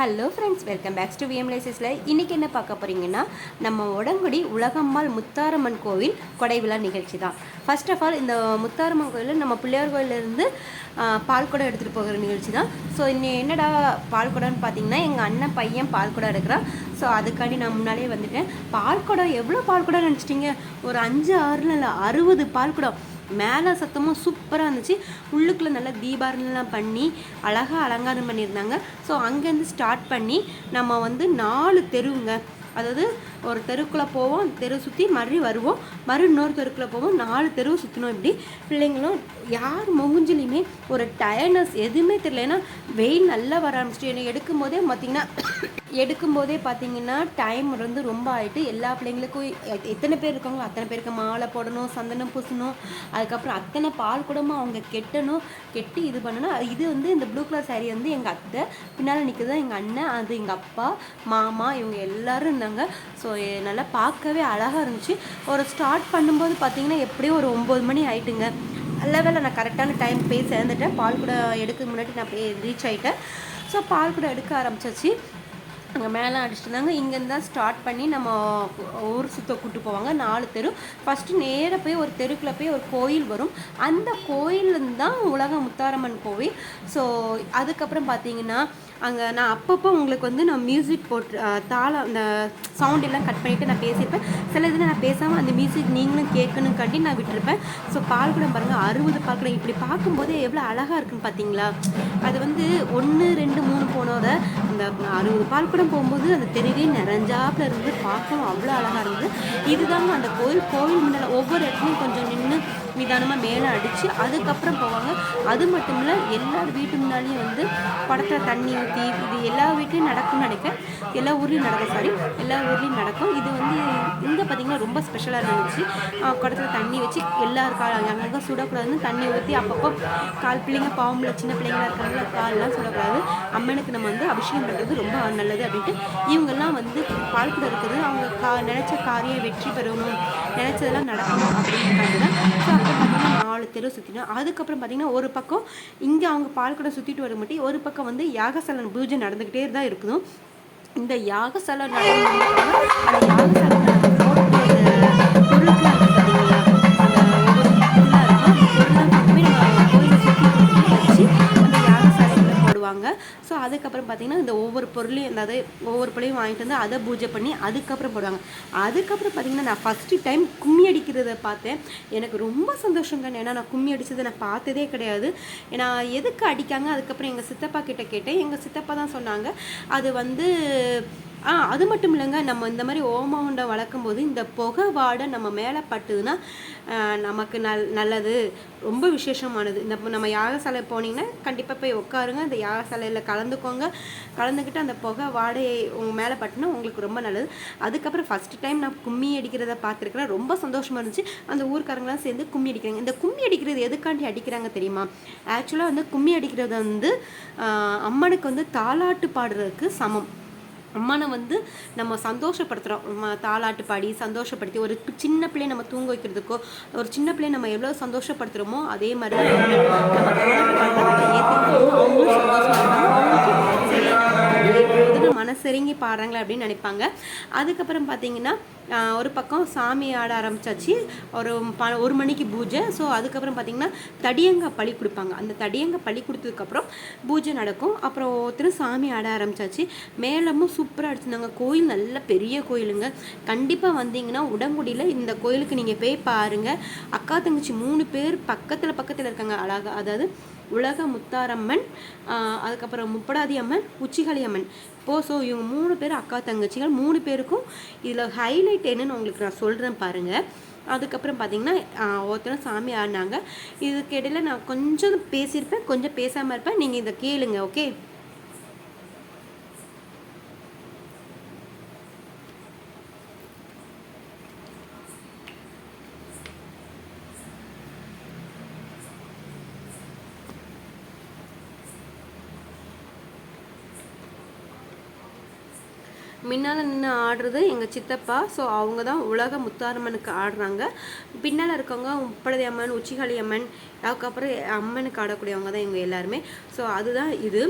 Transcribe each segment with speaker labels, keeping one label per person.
Speaker 1: Hello friends welcome backs to விஎம்லைசஸில் இன்றைக்கி என்ன பார்க்க போகிறீங்கன்னா நம்ம உடங்குடி உலகம்மாள் முத்தாரம்மன் கோவில் கொடை விழா நிகழ்ச்சி தான். ஃபர்ஸ்ட் ஆஃப் ஆல் இந்த முத்தாரம்மன் கோயிலில் நம்ம பிள்ளையார் கோயிலேருந்து பால் குடம் எடுத்துகிட்டு போகிற நிகழ்ச்சி தான். ஸோ இன்னும் என்னடா பால் குடம்னு பார்த்தீங்கன்னா எங்கள் அண்ணன் பையன் பால் குடம் எடுக்கிறான். ஸோ அதுக்காண்டி நான் முன்னாலே வந்துட்டேன். பால் குடம் எவ்வளோ பால் குடம் நினச்சிட்டிங்க? ஒரு அஞ்சு ஆறுல இல்லை அறுபது பால் குடம். மேலே சத்தமும் சூப்பராக இருந்துச்சு. உள்ளுக்குள்ளே நல்லா தீபாவளிலாம் பண்ணி அழகாக அலங்காரம் பண்ணியிருந்தாங்க. ஸோ அங்கேருந்து ஸ்டார்ட் பண்ணி நம்ம வந்து நாலு தெருவுங்க. அதாவது ஒரு தெருக்குள்ளே போவோம் தெரு சுற்றி மறு வருவோம். மறு இன்னொரு தெருக்குள்ளே போவோம் நாலு தெருவு சுற்றணும் இப்படி. பிள்ளைங்களும் யார் மூஞ்சிலையுமே ஒரு டயர்னஸ் எதுவுமே தெரியல. ஏன்னா வெயில் நல்லா வர ஆரம்பிச்சிட்டு என்னை பார்த்திங்கன்னா பார்த்தீங்கன்னா எடுக்கும்போதே பார்த்தீங்கன்னா டைம் வந்து ரொம்ப ஆகிட்டு எல்லா பிள்ளைங்களுக்கும் எத்தனை பேர் இருக்காங்களோ அத்தனை பேருக்கு மாலை போடணும் சந்தனம் பூசணும். அதுக்கப்புறம் அத்தனை பால் கூடமா அவங்க கெட்டணும் கெட்டி இது பண்ணணும். இது வந்து இந்த ப்ளூ கலர் saree வந்து எங்கள் அத்தை பின்னால் நிற்கிறது எங்கள் அண்ணன் அது எங்கள் அப்பா மாமா இவங்க எல்லாரும் இருந்தாங்க ஸோ நல்லா பார்க்கவே அழகாக இருந்துச்சு. ஒரு ஸ்டார்ட் பண்ணும்போது பார்த்தீங்கன்னா எப்படியும் ஒரு ஒம்பது மணி ஆயிட்டுங்க. நல்ல வேலை நான் கரெக்டான டைம் போய் சேர்ந்துட்டேன். பால் கூட எடுக்க முன்னாடி நான் போய் ரீச் ஆகிட்டேன் ஸோ பால் கூட எடுக்க ஆரம்பிச்சாச்சு. அங்கே மேலே அடிச்சுட்டு இருந்தாங்க. இங்கேருந்து தான் ஸ்டார்ட் பண்ணி நம்ம ஊர் சுத்த கூட்டு போவாங்க. நாலு தெரு. ஃபஸ்ட்டு நேராக போய் ஒரு தெருக்குள்ளே போய் ஒரு கோயில் வரும். அந்த கோயிலேருந்து தான் உலக முத்தாரம்மன் கோவில். ஸோ அதுக்கப்புறம் பார்த்தீங்கன்னா அங்கே நான் அப்பப்போ உங்களுக்கு வந்து நான் மியூசிக் போட்டு தாளம் அந்த சவுண்ட் எல்லாம் கட் பண்ணிவிட்டு நான் பேசியிருப்பேன். சில இதில் நான் பேசாமல் அந்த மியூசிக் நீங்களும் கேட்கணும் கண்டி நான் விட்டுருப்பேன். ஸோ பால்குடம் பாருங்கள் அறுபது பால்குடம் இப்படி பார்க்கும்போதே எவ்வளோ அழகாக இருக்குன்னு பார்த்தீங்களா அது வந்து ஒன்று ரெண்டு மூணு போனோட அந்த அறுபது பால்குடம் போகும்போது அந்த தெருவே நிறைஞ்சாப்பில் இருந்து பார்க்கவும் அவ்வளோ அழகாக இருந்தது. இதுதாங்க அந்த கோயில் கோயில் முன்னால் ஒவ்வொரு இடத்துலையும் கொஞ்சம் நிதானமாக மேலே அடித்து அதுக்கப்புறம் போவாங்க. அது மட்டும் இல்லை எல்லார் வீட்டு முன்னாலேயும் வந்து படத்தில் தண்ணி ஊற்றி இது எல்லா வீட்லேயும் நடக்கும்னு நினைக்கிறேன். எல்லா ஊர்லேயும் நடக்கும் சாரி எல்லா ஊர்லேயும் நடக்கும். இது வந்து இங்கே பார்த்தீங்கன்னா ரொம்ப ஸ்பெஷலாக இருந்துச்சு. ஆஹ் குடத்துல தண்ணி வச்சு எல்லார் கால் அங்கங்கே சுடக்கூடாதுன்னு தண்ணி ஊற்றி அப்பப்போ கால் பிள்ளைங்க பாவமில் சின்ன பிள்ளைங்களா இருக்காங்களா கால்லாம் சுடக்கூடாது. அம்மனுக்கு நம்ம வந்து அபிஷேகம் பண்ணுறது ரொம்ப நல்லது அப்படின்ட்டு இவங்கெல்லாம் வந்து பால் இருக்கிறது இருக்குது. அவங்க கா நினச்ச காரியம் வெற்றி பெறணும் நினச்சதெல்லாம் நடக்கணும் அப்படின்னு தான். ஸோ அப்புறம் பார்த்தீங்கன்னா நாலு தெரு சுற்றினோம் அதுக்கப்புறம் பார்த்தீங்கன்னா ஒரு பக்கம் இங்கே அவங்க பால்குடம் சுற்றிட்டு வர மட்டும் ஒரு பக்கம் வந்து யாகசலன் பூஜை நடந்துக்கிட்டே தான் இருக்கணும் இந்த யாகசாலை நடந்து அந்த யாகசாலை அதுக்கப்புறம் பார்த்தீங்கன்னா இந்த ஒவ்வொரு பொருளையும் அதாவது ஒவ்வொரு பொருளையும் வாங்கிட்டு வந்து அதை பூஜை பண்ணி அதுக்கப்புறம் போடுவாங்க. அதுக்கப்புறம் பார்த்தீங்கன்னா நான் ஃபஸ்ட்டு டைம் கும்மி அடிக்கிறத பார்த்தேன். எனக்கு ரொம்ப சந்தோஷங்க ஏன்னா நான் கும்மி அடித்ததை நான் பார்த்ததே கிடையாது. ஏன்னா எதுக்கு அடிக்காங்க? அதுக்கப்புறம் எங்கள் சித்தப்பா கிட்டே கேட்டேன். எங்கள் சித்தப்பா தான் சொன்னாங்க. அது வந்து ஆ அது மட்டும் இல்லைங்க. நம்ம இந்த மாதிரி ஓமகுண்டம் வளர்க்கும் போது இந்த புகை வாடை நம்ம மேலே பட்டுதுன்னா நமக்கு நல் நல்லது. ரொம்ப விசேஷமானது. இந்த நம்ம யாகசாலை போனீங்கன்னா கண்டிப்பாக போய் உட்காருங்க. அந்த யாகசாலையில் கலந்துக்கோங்க. கலந்துக்கிட்டு அந்த புகை வாடையை உங்கள் மேலே பட்டுனா உங்களுக்கு ரொம்ப நல்லது. அதுக்கப்புறம் ஃபஸ்ட்டு டைம் நான் கும்மி அடிக்கிறத பார்த்துருக்குறேன். ரொம்ப சந்தோஷமாக இருந்துச்சு. அந்த ஊர்க்காரங்களாம் சேர்ந்து கும்மி அடிக்கிறாங்க. இந்த கும்மி அடிக்கிறது எதுக்காண்டி அடிக்கிறாங்க தெரியுமா? ஆக்சுவலாக வந்து கும்மி அடிக்கிறது வந்து அம்மனுக்கு வந்து தாலாட்டு பாடுறதுக்கு சமம். அம்மனை வந்து நம்ம சந்தோஷப்படுத்துகிறோம் நம்ம பாடி சந்தோஷப்படுத்தி ஒரு சின்ன பிள்ளையை நம்ம தூங்க வைக்கிறதுக்கோ ஒரு சின்ன பிள்ளை நம்ம எவ்வளோ சந்தோஷப்படுத்துகிறோமோ அதே மாதிரி தான் அம்மன். நம்ம மனசிறங்கி பாடுறாங்களா மனசெருங்கி பாடுறாங்களே அப்படின்னு நினைப்பாங்க. அதுக்கப்புறம் பார்த்தீங்கன்னா ஒரு பக்கம் சாமி ஆட ஆரம்பிச்சாச்சு. ஒரு ப ஒரு மணிக்கு பூஜை. ஸோ அதுக்கப்புறம் பார்த்தீங்கன்னா தடியங்காய் பழி கொடுப்பாங்க. அந்த தடியங்காய் பழி கொடுத்ததுக்கப்புறம் பூஜை நடக்கும். அப்புறம் ஒருத்தர் சாமி ஆட ஆரம்பிச்சாச்சு. மேலமும் சூப்பராக அடிச்சிருந்தாங்க. கோயில் நல்ல பெரிய கோயிலுங்க. கண்டிப்பாக வந்தீங்கன்னா உடங்குடியில் இந்த கோயிலுக்கு நீங்கள் போய் பாருங்கள் அக்கா தங்கச்சி மூணு பேர் பக்கத்தில் பக்கத்தில் இருக்காங்க. அழகாக அதாவது உலக முத்தாரம்மன் அதுக்கப்புறம் முப்படாதி அம்மன் உச்சிகளி அம்மன் இப்போ ஸோ இவங்க மூணு பேர் அக்கா தங்கச்சிகள் மூணு பேருக்கும் இதில் ஹைலைட் என்னன்னு உங்களுக்கு நான் சொல்கிறேன் பாருங்கள் அதுக்கப்புறம் பார்த்தீங்கன்னா ஒருத்தரும் சாமி ஆடினாங்க. இதுக்கு இடையில நான் கொஞ்சம் பேசியிருப்பேன் கொஞ்சம் பேசாமல் இருப்பேன். நீங்கள் இதை கேளுங்க ஓகே முன்னால் நின்று ஆடுறது எங்கள் சித்தப்பா. ஸோ அவங்க தான் உலக முத்தாரம்மனுக்கு ஆடுறாங்க. பின்னால் இருக்கவங்க முப்படதி அம்மன் உச்சிகாளி அம்மன் அதுக்கப்புறம் அம்மனுக்கு ஆடக்கூடியவங்க தான் இவங்க எல்லாருமே. ஸோ அதுதான் இது.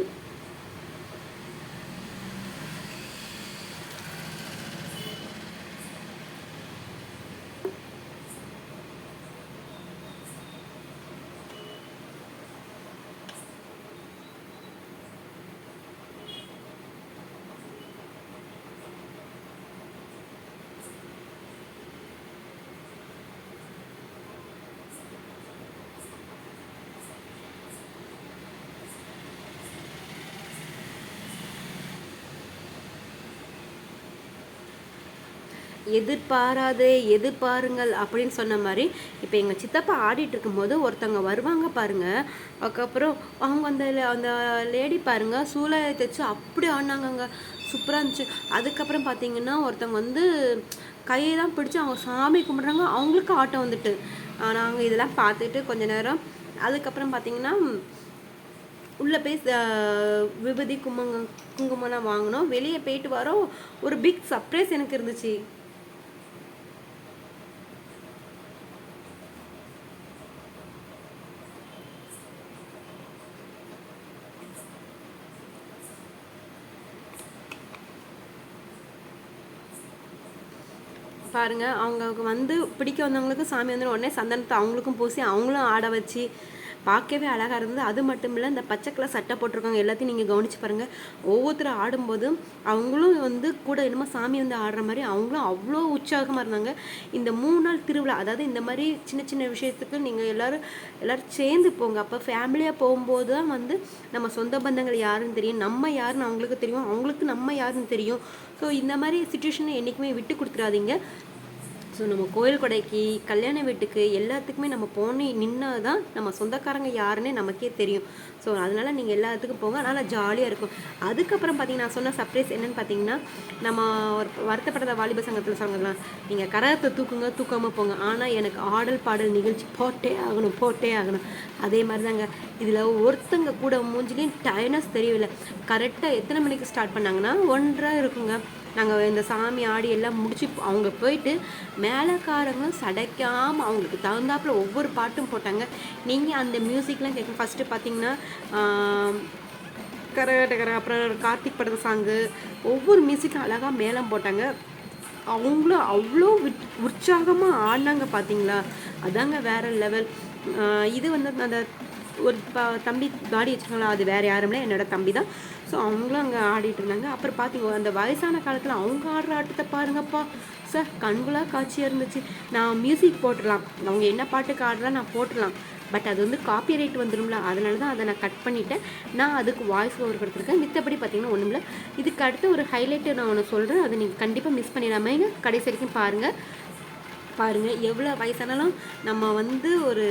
Speaker 1: எதிர்பாராது எதிர்பாருங்கள் அப்படின்னு சொன்ன மாதிரி இப்போ எங்கள் சித்தப்பா ஆடிட்டு இருக்கும்போது ஒருத்தவங்க வருவாங்க பாருங்கள் அதுக்கப்புறம் அவங்க அந்த அந்த லேடி பாருங்க சூழலை தைச்சு அப்படி ஆடினாங்கங்க. சூப்பராக இருந்துச்சு. அதுக்கப்புறம் பார்த்தீங்கன்னா ஒருத்தவங்க வந்து கையை தான் பிடிச்சி அவங்க சாமி கும்பிட்றாங்க. அவங்களுக்கு ஆட்டம் வந்துட்டு. நாங்கள் இதெல்லாம் பார்த்துட்டு கொஞ்ச நேரம் அதுக்கப்புறம் பார்த்தீங்கன்னா உள்ளே போய் விபதி கும்பங்க குங்குமம்லாம் வாங்கினோம். வெளியே போயிட்டு வரோம். ஒரு பிக் சர்ப்ரைஸ் எனக்கு இருந்துச்சு. பாருங்க அவங்களுக்கு வந்து பிடிக்க வந்தவங்களுக்கு சாமி வந்து உடனே சந்தனத்தை அவங்களுக்கும் பூசி அவங்களும் ஆட வச்சு பார்க்கவே அழகாக இருந்தது. அது மட்டும் இல்லை இந்த பச்சை கலர் சட்டை போட்டிருக்காங்க எல்லாத்தையும் நீங்கள் கவனிச்சு பாருங்கள் ஒவ்வொருத்தரும் ஆடும்போதும் அவங்களும் வந்து கூட என்னமோ சாமி வந்து ஆடுற மாதிரி அவங்களும் அவ்வளோ உற்சாகமாக இருந்தாங்க. இந்த மூணு நாள் திருவிழா அதாவது இந்த மாதிரி சின்ன சின்ன விஷயத்துக்கு நீங்கள் எல்லாரும் எல்லோரும் சேர்ந்து போங்க. அப்போ ஃபேமிலியாக போகும்போது தான் வந்து நம்ம சொந்த பந்தங்கள் யாருன்னு தெரியும் நம்ம யாருன்னு அவங்களுக்கு தெரியும் அவங்களுக்கு நம்ம யாருன்னு தெரியும். ஸோ இந்த மாதிரி சுச்சுவேஷனை என்றைக்குமே விட்டு கொடுத்துடாதீங்க ஸோ நம்ம கோயில் கொடைக்கு கல்யாண வீட்டுக்கு எல்லாத்துக்குமே நம்ம போன நின்னா தான் நம்ம சொந்தக்காரங்க யாருன்னே நமக்கே தெரியும். ஸோ அதனால் நீங்கள் எல்லாத்துக்கும் போங்க. அதனால் ஜாலியாக இருக்கும். அதுக்கப்புறம் பார்த்தீங்கன்னா நான் சொன்ன சர்ப்ரைஸ் என்னென்னு பார்த்தீங்கன்னா நம்ம ஒரு வருத்தப்படுற வாலிப சங்கத்தில் சொல்லலாம் நீங்கள் கரகத்தை தூக்குங்க தூக்காமல் போங்க. ஆனால் எனக்கு ஆடல் பாடல் நிகழ்ச்சி போட்டே ஆகணும் போட்டே ஆகணும். அதே மாதிரி தாங்க இதில் ஒருத்தங்க கூட மூஞ்சிலையும் டைனஸ் தெரியவில்லை. கரெக்டாக எத்தனை மணிக்கு ஸ்டார்ட் பண்ணாங்கன்னா ஒன்றரை இருக்குங்க. நாங்கள் இந்த சாமி ஆடி எல்லாம் முடிச்சு அவங்க போயிட்டு மேலக்காரங்களும் சடைக்காமல் அவங்களுக்கு தகுந்தாப்புல ஒவ்வொரு பாட்டும் போட்டாங்க. நீங்கள் அந்த மியூசிக்லாம் கேட்க ஃபஸ்ட்டு பார்த்தீங்கன்னா கரகர அப்புறம் கார்த்திக் படத்த சாங்கு ஒவ்வொரு மியூசிக்கும் அழகாக மேளம் போட்டாங்க. அவங்களும் அவ்வளோ உற்சாகமாக ஆடினாங்க பார்த்தீங்களா அதாங்க வேறு லெவல் இது வந்து அந்த ஒரு தம்பி தாடி வச்சுக்கோங்களா அது வேறு யாரும் இல்லை. தம்பி தான் ஸோ அவங்களும் அங்கே ஆடிட்டு இருந்தாங்க. அப்புறம் பார்த்தீங்க அந்த வயசான காலத்தில் அவங்க ஆடுற ஆட்டத்தை பாருங்கப்பா. சார் கண்குலா காட்சியாக இருந்துச்சு. நான் மியூசிக் போட்டுடலாம். அவங்க என்ன பாட்டுக்கு ஆடுறா நான் போட்டுடலாம். பட் அது வந்து காப்பி ரைட் வந்துடும்ல அதனால தான் அதை நான் கட் பண்ணிட்டேன். நான் அதுக்கு வாய்ஸ் ஓவர் கொடுத்துருக்கேன். மித்தபடி பார்த்தீங்கன்னா ஒன்றும் இல்லை இதுக்கு அடுத்து ஒரு ஹைலைட்டு நான் ஒன்று சொல்கிறேன் அதை நீங்கள் கண்டிப்பாக மிஸ் பண்ணிடாமல் கடைசி வரைக்கும் பாருங்கள் பாருங்கள் எவ்வளோ வயசானாலும் நம்ம வந்து ஒரு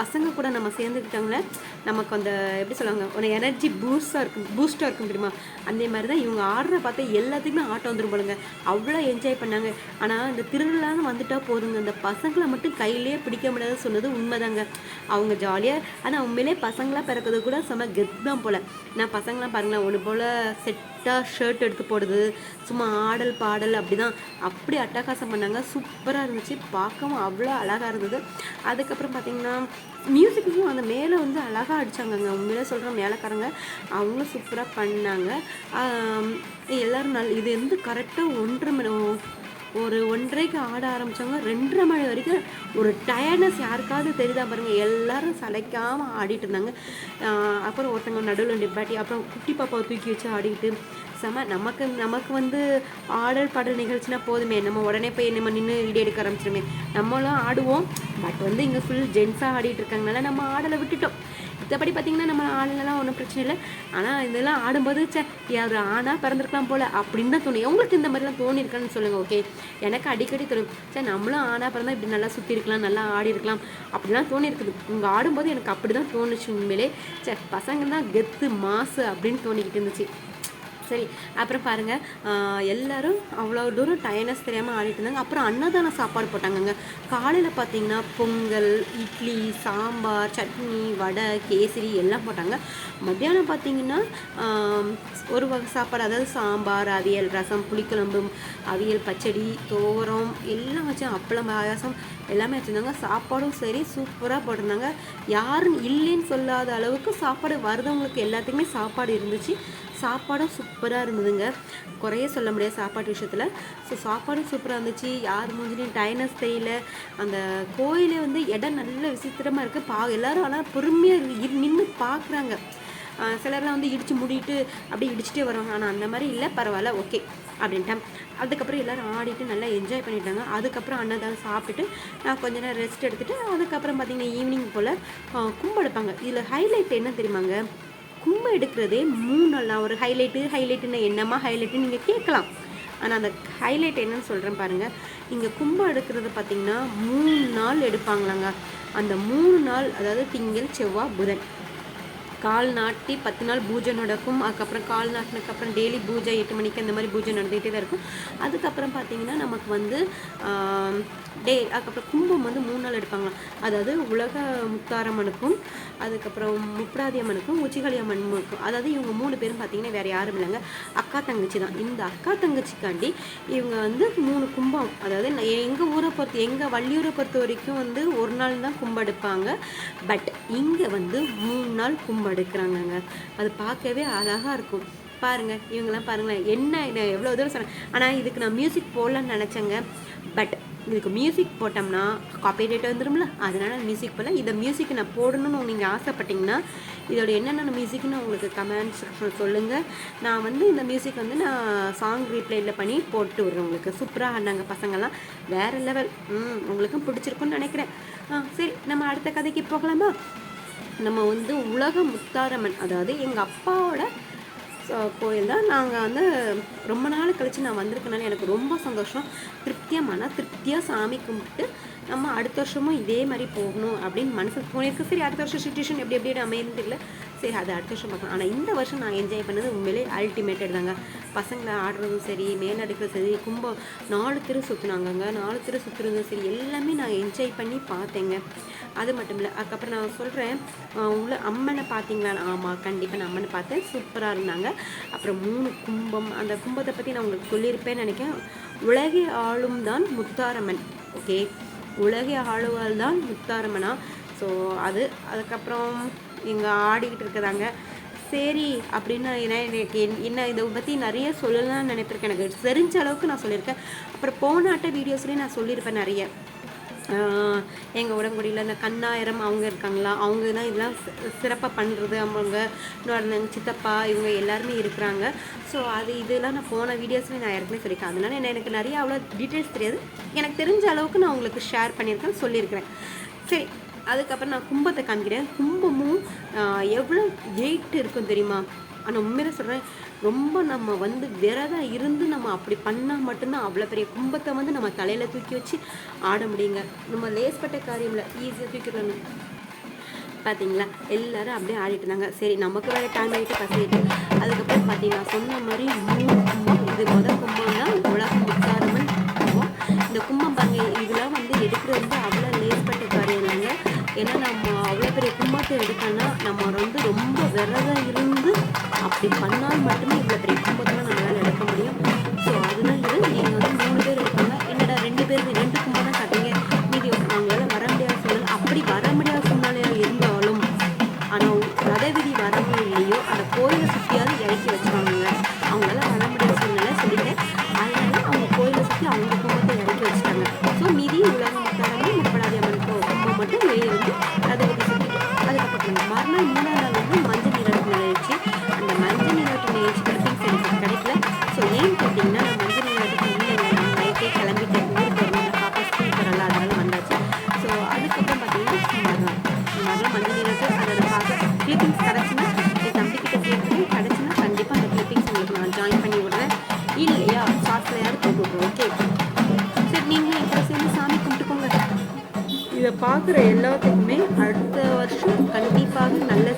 Speaker 1: பசங்க கூட நம்ம சேர்ந்துக்கிட்டாங்களே நமக்கு அந்த எப்படி சொல்லுவாங்க ஒரு எனர்ஜி பூஸ்டாக இருக்கும் பூஸ்டாக இருக்கும் தெரியுமா? அதே மாதிரி தான் இவங்க ஆடுற பார்த்தா எல்லாத்துக்குமே ஆட்டம் வந்துடும் போலுங்க. அவ்வளோ என்ஜாய் பண்ணாங்க. ஆனால் இந்த திருவிழான்னு வந்துட்டால் போதுங்க. அந்த பசங்களை மட்டும் கையிலேயே பிடிக்க முடியாது சொன்னது உண்மைதாங்க. அவங்க ஜாலியாக ஆனால் உண்மையிலே பசங்களாக பிறக்கிறது கூட செம கெத் தான் போல். நான் பசங்களாம் பாருங்களேன் ஒன்று போல் செட் லைட்டாக ஷர்ட் எடுத்து போடுது. சும்மா ஆடல் பாடல் அப்படி தான் அப்படி அட்டகாசம் பண்ணாங்க. சூப்பராக இருந்துச்சு. பார்க்கவும் அவ்வளோ அழகாக இருந்தது. அதுக்கப்புறம் பார்த்தீங்கன்னா மியூசிக்கும் அந்த மேலே வந்து அழகாக அடித்தாங்கங்க உண்மையிலே சொல்கிற மேலக்காரங்க. அவங்களும் சூப்பராக பண்ணாங்க. எல்லோரும் நல் இது வந்து கரெக்டாக ஒன்றரை மணி ஒரு ஒன்றரைக்கு ஆட ஆரம்பித்தவங்க ரெண்டரை மணி வரைக்கும் ஒரு டயர்னஸ் யாருக்காவது தெரியுதா பாருங்கள் எல்லாரும் சளைக்காமல் ஆடிட்டு இருந்தாங்க. அப்புறம் ஒருத்தவங்க நடுவில் நிப்பாட்டி அப்புறம் குட்டி பாப்பாவை தூக்கி வச்சு ஆடிக்கிட்டு செம நமக்கு நமக்கு வந்து ஆடல் பாடல் நிகழ்ச்சினா போதுமே. நம்ம உடனே போய் நம்ம நின்று வீடியோ எடுக்க ஆரம்பிச்சிருமே. நம்மளும் ஆடுவோம். பட் வந்து இங்கே ஃபுல் ஜென்ஸாக ஆடிட்டு இருக்காங்கனால நம்ம ஆடலை விட்டுட்டோம். மற்றபடி பார்த்தீங்கன்னா நம்ம ஆளுங்கெல்லாம் ஒன்றும் பிரச்சனை இல்லை. ஆனால் இதெல்லாம் ஆடும்போது சே யார் ஆணாக பிறந்திருக்கலாம் போல் அப்படின்னு தான் தோணும். உங்களுக்கு இந்த மாதிரிலாம் தோணியிருக்கான்னு சொல்லுங்கள் ஓகே எனக்கு அடிக்கடி தோணும் சே நம்மளும் ஆணாக பிறந்தா இப்படி நல்லா சுற்றி இருக்கலாம் நல்லா ஆடி இருக்கலாம் அப்படிலாம் தோணியிருக்குது. இங்கே ஆடும்போது எனக்கு அப்படி தான் தோணுச்சு உண்மையிலே. சே பசங்க தான் கெத்து மாசு அப்படின்னு தோணிக்கிட்டு இருந்துச்சு. சரி அப்புறம் பாருங்கள் எல்லோரும் எல்லாரும் அவ்வளோ தூரம் டயர்னஸ் தெரியாமல் ஆடிட்டு இருந்தாங்க. அப்புறம் அன்னதான சாப்பாடு போட்டாங்கங்க. காலையில் பார்த்தீங்கன்னா பொங்கல் இட்லி சாம்பார் சட்னி வடை கேசரி எல்லாம் போட்டாங்க. மத்தியானம் பார்த்தீங்கன்னா ஒரு வகை சாப்பாடு அதாவது சாம்பார் அவியல் ரசம் புளிக்குழம்பு அவியல் பச்சடி தோரம் எல்லாம் வச்சு அப்பளம் பாயாசம் எல்லாமே வச்சுருந்தாங்க. சாப்பாடும் சரி சூப்பராக போட்டிருந்தாங்க. யாரும் இல்லைன்னு சொல்லாத அளவுக்கு சாப்பாடு வருதவங்களுக்கு எல்லாத்துக்குமே சாப்பாடு இருந்துச்சு. சாப்பாடும் சூப்பராக இருந்ததுங்க. குறைய சொல்ல முடியாது சாப்பாட்டு விஷயத்தில். ஸோ சாப்பாடும் சூப்பராக இருந்துச்சு. யார் மூஞ்சிலையும் டைனஸ் தெரியல. அந்த கோயிலே வந்து இடம் நல்ல விசித்திரமாக இருக்குது பா எல்லாரும் ஆனால் பொறுமையாக நின்று பார்க்குறாங்க சிலர்லாம் வந்து இடித்து மூடிட்டு அப்படியே இடிச்சுட்டே வருவாங்க. ஆனால் அந்த மாதிரி இல்லை. பரவாயில்ல. ஓகே அப்படின்ட்டேன் அதுக்கப்புறம் எல்லாரும் ஆடிட்டு நல்லா என்ஜாய் பண்ணிட்டாங்க. அதுக்கப்புறம் அன்னதானம் சாப்பிட்டுட்டு நான் கொஞ்ச நேரம் ரெஸ்ட் எடுத்துகிட்டு அதுக்கப்புறம் பார்த்திங்கன்னா ஈவினிங் போல் கும்பெடுப்பாங்க இதில் ஹைலைட் என்ன தெரியுமாங்க? கும்பம் எடுக்கிறதே மூணு நாள் நான் ஒரு ஹைலைட்டு ஹைலைட்டுன்னு என்னம்மா ஹைலைட்டுன்னு நீங்கள் கேட்கலாம். ஆனால் அந்த ஹைலைட் என்னன்னு சொல்கிறேன் பாருங்கள் இங்கே கும்பம் எடுக்கிறது பார்த்திங்கன்னா மூணு நாள் எடுப்பாங்களாங்க. அந்த மூணு நாள் அதாவது திங்கள் செவ்வாய் புதன். கால் நாட்டி பத்து நாள் பூஜை நடக்கும். அதுக்கப்புறம் கால் நாட்டினதுக்கப்புறம் டெய்லி பூஜை எட்டு மணிக்கு அந்த மாதிரி பூஜை நடந்துகிட்டே தான் இருக்கும். அதுக்கப்புறம் பார்த்தீங்கன்னா நமக்கு வந்து டே அதுக்கப்புறம் கும்பம் வந்து மூணு நாள் எடுப்பாங்களாம். அதாவது உலக முத்தாரம்மனுக்கும் அதுக்கப்புறம் முப்படாதி அம்மனுக்கும் உச்சிகளி அம்மனுக்கும் அதாவது இவங்க மூணு பேரும் பார்த்தீங்கன்னா வேறு யாரும் இல்லைங்க. அக்கா தங்கச்சி தான். இந்த அக்கா தங்கச்சிக்காண்டி இவங்க வந்து மூணு கும்பம். அதாவது எங்கள் ஊரை பொறுத்து எங்கள் வள்ளியூரை பொறுத்த வரைக்கும் வந்து ஒரு நாள் தான் கும்பம் எடுப்பாங்க. பட் இங்கே வந்து மூணு நாள் கும்பம் எடுக்கிறாங்கங்க அது பார்க்கவே அழகாக இருக்கும். பாருங்க இவங்கெல்லாம் பாருங்களேன் என்ன இது? எவ்வளோ தூரம் சொன்னேன் ஆனால் இதுக்கு நான் மியூசிக் போடலான்னு நினச்சேங்க. பட் இதுக்கு மியூசிக் போட்டோம்னா காப்பிரைட் வந்துடும்ல அதனால மியூசிக் போடல. இதை மியூசிக் நான் போடணும்னு நீங்கள் ஆசைப்பட்டீங்கன்னா இதோட என்னென்ன மியூசிக்னு உங்களுக்கு கமெண்ட்ஸ் சொல்லுங்கள் நான் வந்து இந்த மியூசிக் வந்து நான் சாங் ரீப்ளேயில் பண்ணி போட்டு விட்றேன் உங்களுக்கு. சூப்பராக ஆடினாங்க பசங்கள்லாம் வேறு லெவல் ம் உங்களுக்கும் பிடிச்சிருக்குன்னு நினைக்கிறேன். ஆ சரி நம்ம அடுத்த கதைக்கு போகலாமா? நம்ம வந்து உலக முத்தாரம்மன் அதாவது எங்கள் அப்பாவோட ச- கோயில் தான் நாங்கள் வந்து ரொம்ப நாள் கழித்து நான் வந்திருக்கனால எனக்கு ரொம்ப சந்தோஷம். திருப்தியாக மன திருப்தியாக சாமி கும்பிட்டு நம்ம அடுத்த வருஷமும் இதே மாதிரி போகணும் அப்படின்னு மனசுக்கு தோணிருக்கு சரி அடுத்த வருஷம் சுச்சுவேஷன் எப்படி எப்படி அமையுதுன்னு தெரியல. சரி அது அடுத்த வருஷம் பார்க்கலாம். ஆனால் இந்த வருஷம் நான் என்ஜாய் பண்ணது உண்மையிலே அல்டிமேட்டட் தாங்க. பசங்களை ஆடுறதும் சரி மேல் சரி கும்பம் நாலு திரு சுற்றுனாங்கங்க நாலு திரு சுற்றுறதும் சரி எல்லாமே நான் என்ஜாய் பண்ணி பார்த்தேங்க. அது மட்டும் இல்லை அதுக்கப்புறம் நான் சொல்கிறேன் உள்ள அம்மனை பார்த்தீங்களா? ஆமாம் கண்டிப்பாக நான் அம்மனை பார்த்தேன். சூப்பராக இருந்தாங்க. அப்புறம் மூணு கும்பம் அந்த கும்பத்தை பற்றி நான் உங்களுக்கு சொல்லியிருப்பேன்னு நினைக்கிறேன். உலகை ஆளும் தான் முத்தாரம்மன். ஓகே உலகை ஆளுவாள் தான் முத்தாரம்மனா. ஸோ அது அதுக்கப்புறம் இங்கே ஆடிக்கிட்டு இருக்கிறாங்க. சரி அப்படின்னு என்ன எனக்கு என்- என்ன இதை பற்றி நிறைய சொல்லலாம்னு நினைப்பிருக்கேன் எனக்கு தெரிஞ்ச அளவுக்கு நான் சொல்லியிருக்கேன். அப்புறம் போன ஆட்ட வீடியோஸ்லேயும் நான் சொல்லியிருப்பேன் நிறைய. எங்கள் உடம்புடியில் இந்த கண்ணாயிரம் அவங்க இருக்காங்களா அவங்க தான் இதெல்லாம் சிறப்பாக பண்ணுறது அவங்க இன்னொரு சித்தப்பா இவங்க எல்லாருமே இருக்கிறாங்க. ஸோ அது இதெல்லாம் நான் போன வீடியோஸ்லேயும் நான் ஏற்கனவே சொல்லியிருக்கேன். அதனால என்ன எனக்கு நிறைய அவ்வளோ டீட்டெயில்ஸ் தெரியாது. எனக்கு தெரிஞ்ச அளவுக்கு நான் உங்களுக்கு ஷேர் பண்ணியிருக்கேன் சொல்லியிருக்கிறேன். சரி அதுக்கப்புறம் நான் கும்பத்தை காமிக்கிறேன். கும்பமும் எவ்வளோ வெயிட் இருக்கும் தெரியுமா? ஆனால் உண்மையில சொல்கிறேன் ரொம்ப நம்ம வந்து விரதம் இருந்து நம்ம அப்படி பண்ணால் மட்டும்தான் அவ்வளோ பெரிய கும்பத்தை வந்து நம்ம தலையில் தூக்கி வச்சு ஆட முடியுங்க. நம்ம லேஸ்பட்ட காரியம் ஈஸியாக தூக்கிடணும் பார்த்தீங்களா எல்லாரும் அப்படியே ஆடிட்டு இருந்தாங்க. சரி நமக்கு வேறு டைம் ஆகிட்டு பசிட்டு அதுக்கப்புறம் பார்த்தீங்கன்னா சொன்ன மாதிரி மூணு கும்பம் இது முதல் கும்பம் தான். உலக முக்காரமன் கும்பம். இந்த கும்பம் பாருங்க இதெல்லாம் வந்து எடுக்கிறது வந்து அவ்வளோ லேஸ்பட்ட காரியம் இல்லைங்க. ஏன்னா நம்ம அவ்வளோ பெரிய நம்ம வந்து ரொம்ப விரதம் இருந்து அப்படி பண்ணால் மட்டுமே இவ்வளோ பெரிய கும்பத்தெல்லாம் நம்மளால் எடுக்க முடியும். கண்டிப்பாக நல்ல